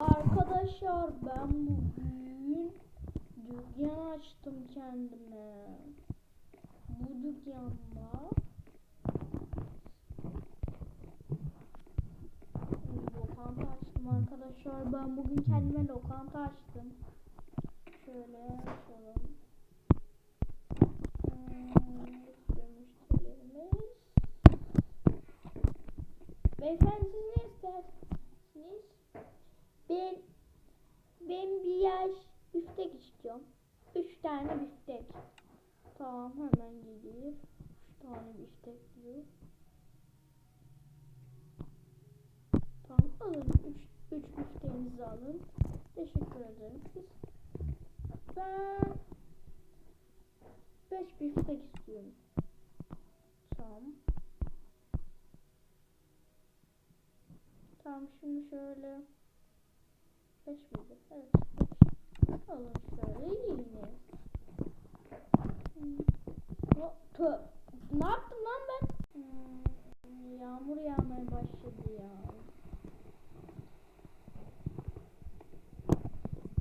Arkadaşlar ben bugün dükkan açtım kendime. Bu dükkanda lokanta açtım arkadaşlar. Ben bugün kendime lokanta açtım. Şöyle açalım. Hmm, müşterilerimiz. Beyefendi siz ne istersiniz? Ben ben bir yaş biftek istiyorum. Üç tane biftek. Tamam hemen geliyor. Üç tane biftek diyor. Tamam alın. Üç, üç alın. Teşekkür ederim. Siz ben beş biftek istiyorum. Tamam. Tamam şimdi şöyle Beş miydi? Evet. Beş. Alın şöyle yine. Hmm. Ne yaptım lan ben? Hmm, yağmur yağmaya başladı ya.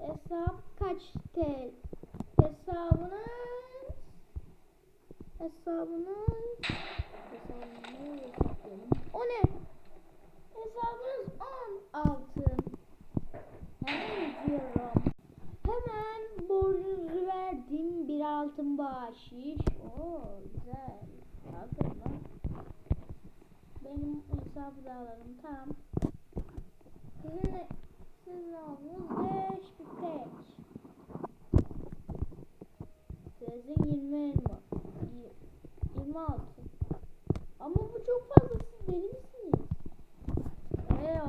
Hesap kaç TL? Hesabınız hesabınız hesabını hesaplayalım. O ne? Hesabınız 16. Hemen yazıyorum. Hemen borcunuzu verdim. Bir altın bahşiş. Oo güzel. Aferin lan. Benim hesabı da alalım. Tamam. Sizin ne? Sizin ne aldınız? Beş bir tek. Sizin 20 elma. Y- 26. Ama bu çok fazla. Siz deli misiniz? Eee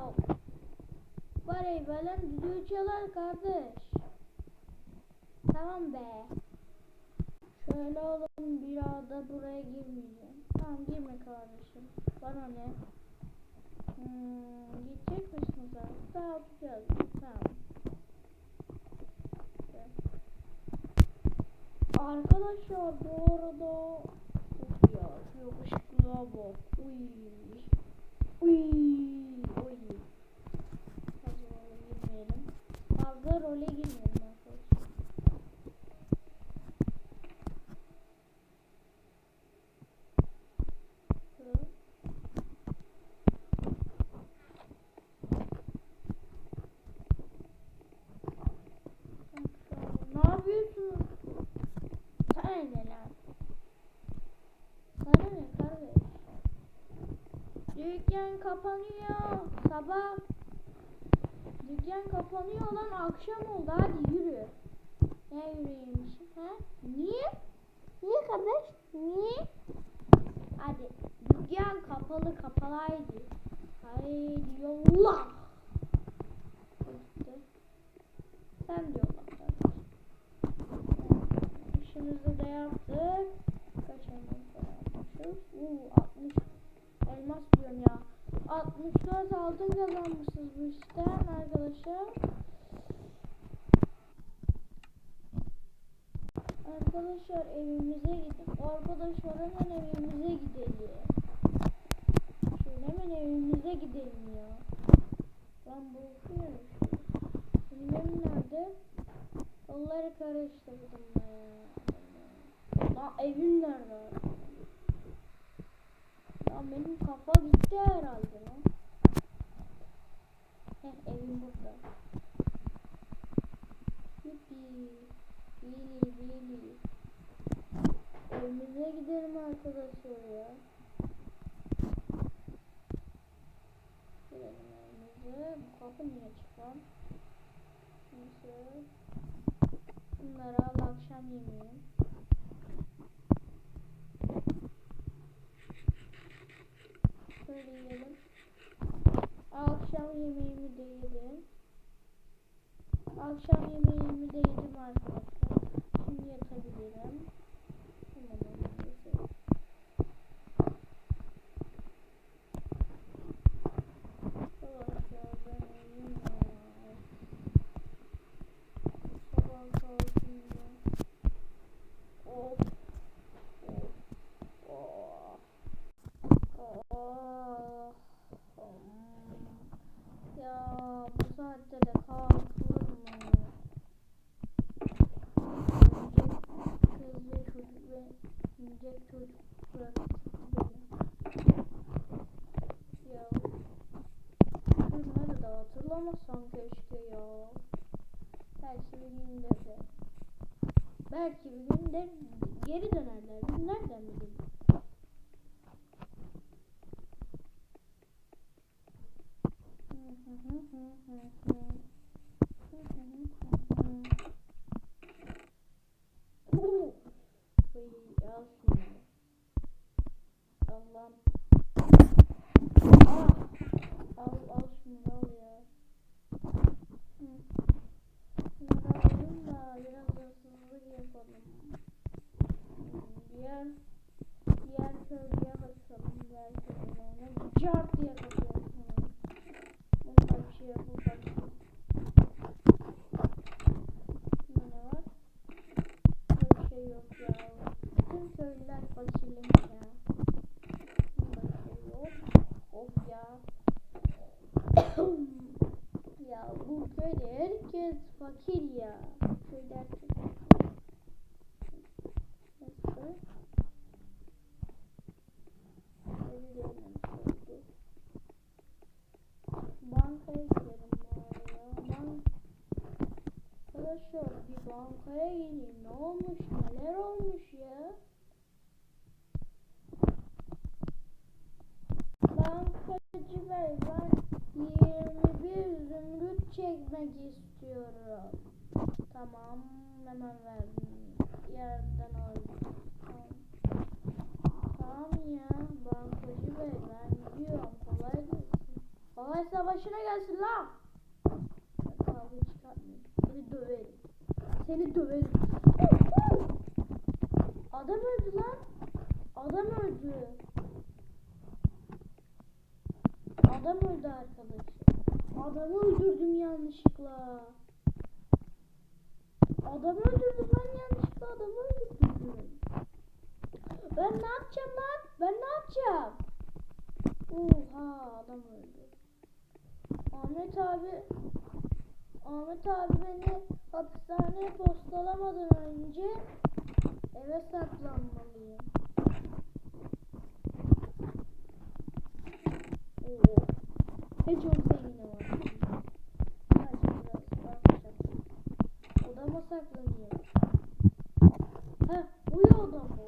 Var eyvallah düdüğü çalar kardeş. Tamam be. Şöyle oğlum bir daha da buraya girmeyeceğim. Tamam girme kardeşim. Bana ne? Hmm, gidecek misin sen? Dağıtacağız. Tamam. Arkadaşlar bu arada ya şu yakışıklığa bak. Uy. Uy. Uy. Fazla role girmeyelim. Fazla role girmeyelim arkadaşlar. Hı. Ne yapıyorsun? Sana ne lan? Sana ne kardeş? Kapanıyor. Sabah Dükkan kapanıyor lan akşam oldu hadi yürü. Ne yürüyeyim ha? Niye? Niye kardeş? Niye? Hadi dükkan kapalı kapalaydı. Haydi yolla. Sen de 64 altın kazanmışız bu işten arkadaşlar. Arkadaşlar evimize gidip arkadaşlar hemen evimize gidelim. Şöyle hemen evimize gidelim ya. Ben korkuyorum. Benim evim nerede? Onları karıştırdım ya. Lan evim nerede? Ya benim kafa gitti herhalde lan. Heh evim burada. Yuppi. Bili bili. Evimize gidelim arkadaşlar ya. Gidelim evimize. Bu kapı niye açık lan? Neyse. Bunları al akşam yemeği. Şöyle yiyelim. Akşam yemeğimi de yedim. Akşam yemeğimi de yedim arkadaşlar. Şimdi yatabilirim. Hemen önümüzde. Arkadaşlar ben uyuyayım ya. Sabah kalkayım ya. Of. Of. Of. Oh. Ya bu saatte de haklı mı? Ölecek kız ve çocuk ve ölecek çocuk bıraktı beni. Ya. Şunları da hatırlamasam keşke ya. Belki bir gün de. Belki bir gün geri dönerler. Biz nereden şunu. Allah'ım. Ah, al al şunu al ya. Hı. Şunları alayım da biraz hırsızlık yapalım. Hmm, Diğer diğer köylüye bakalım. Diğer köylülerine cart diye açalım. Bunda bir şey ne var? Burada bir şey yok ya. Bütün köylüler bir şey yok. Of ya. ya bu köyde herkes fakir ya. Köyde herkes fakir. Nasıl? Evi de yememiş oldu. Bankaya gidelim bari ya. Bank... Bankaya geleyim. Ne olmuş? Neler olmuş ya? Bankacı bey ben 21 zümrüt çekmek istiyorum. Tamam hemen verdim. Yerden aldım. Tamam. Ya bankacı bey ben gidiyorum. Kolay gelsin. Kolaysa başına gelsin lan. Kavga çıkartmayayım. Seni döverim. Seni döverim. Adam öldü lan. Adam öldü. Adam öldü arkadaşlar. Adamı öldürdüm yanlışlıkla. Adamı öldürdüm lan yanlışlıkla adamı öldürdüm. Ben ne yapacağım lan? Ben ne yapacağım? Oha adam öldü. Ahmet abi Ahmet abi beni hapishaneye postalamadan önce eve saklanmalıyım. Oo. Hiç çok zengin var. Hadi biraz bakacağım. Odama saklanıyorum. Ha, uyu odama.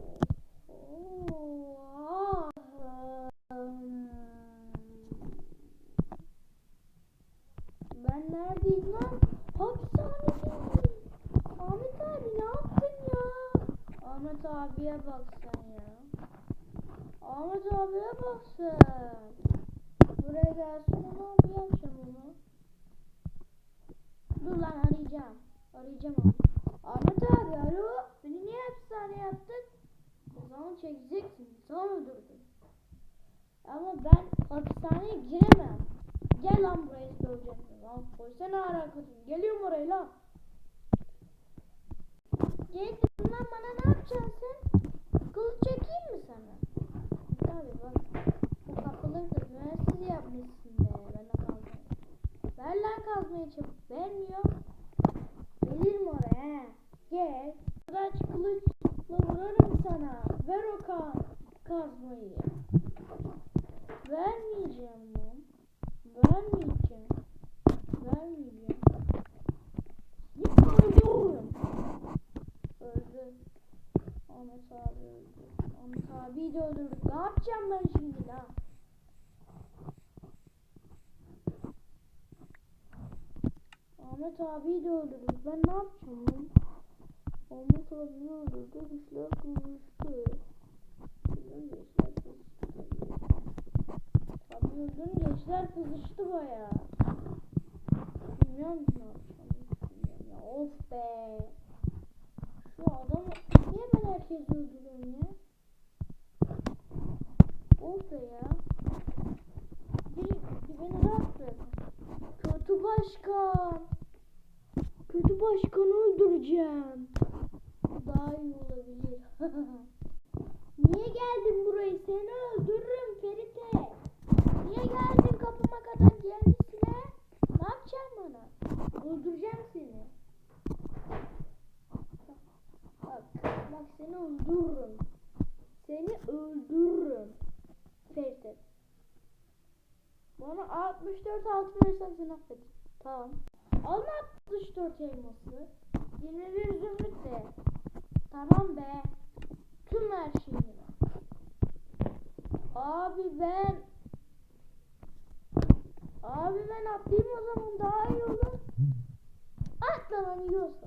Oo. ah, hmm. Ben neredeyim lan? Hapishanedeyim. Ahmet abi ne yaptın ya? Ahmet abiye bak sen ya. Ahmet abiye bak sen. Buraya gelsin ama bir yapacağım onu. Dur lan arayacağım. Arayacağım onu. Ahmet abi alo. Beni niye hapishane yaptın? Zaman çekeceksin. Sana öldürdüm. Ama ben hapishaneye giremem. Gel lan buraya söyleyeceğim. Lan koysana harekatını. Geliyorum oraya lan. Gel lan bana ne yapacaksın sen? Kılıç çekeyim mi sana? Tabii bak. Bu kapıları da mühendisiz yapmışsın be. Ben de kaldım. Ver çabuk. Vermiyor. Gelir mi oraya he? Gel. Kıraç kılıçla vurarım sana. Ver o ka kazmayı. Vermeyeceğim lan. Vermeyeceğim. Vermeyeceğim. Git öldürürüm. Öldü. Ahmet abi öldü. Ahmet abiyi de öldürdük. Ne yapacağım ben şimdi lan? Ahmet abiyi de öldürdük. Ben ne yapacağım? Ahmet abiyi öldürdü. Güçler kızıştı. Kızıştı. Tabii öldürünce gençler kızıştı baya. Bilmiyorum ne yapacağım. Ya. Of be. Şu adamı niye ben herkes öldürüyorum ya? Of be ya. Bir, bir beni rahat bırakın. Kötü başkan. Kötü Bu Daha iyi olabilir. Niye geldin burayı? Seni öldürürüm Ferite. Niye geldin kapıma kadar gelmişsin he? Ne yapacaksın bana? Öldüreceğim seni. Bak, bak seni öldürürüm. Seni öldürürüm. Ferit Bana 64 altın verirsen seni affederim. Tamam. Alma 64 elması. 21 zümrüt de. Tamam be. Tüm her şeyi. Abi ben Abi ben atlayayım o zaman daha iyi olur. Atla lan hani yiyorsa.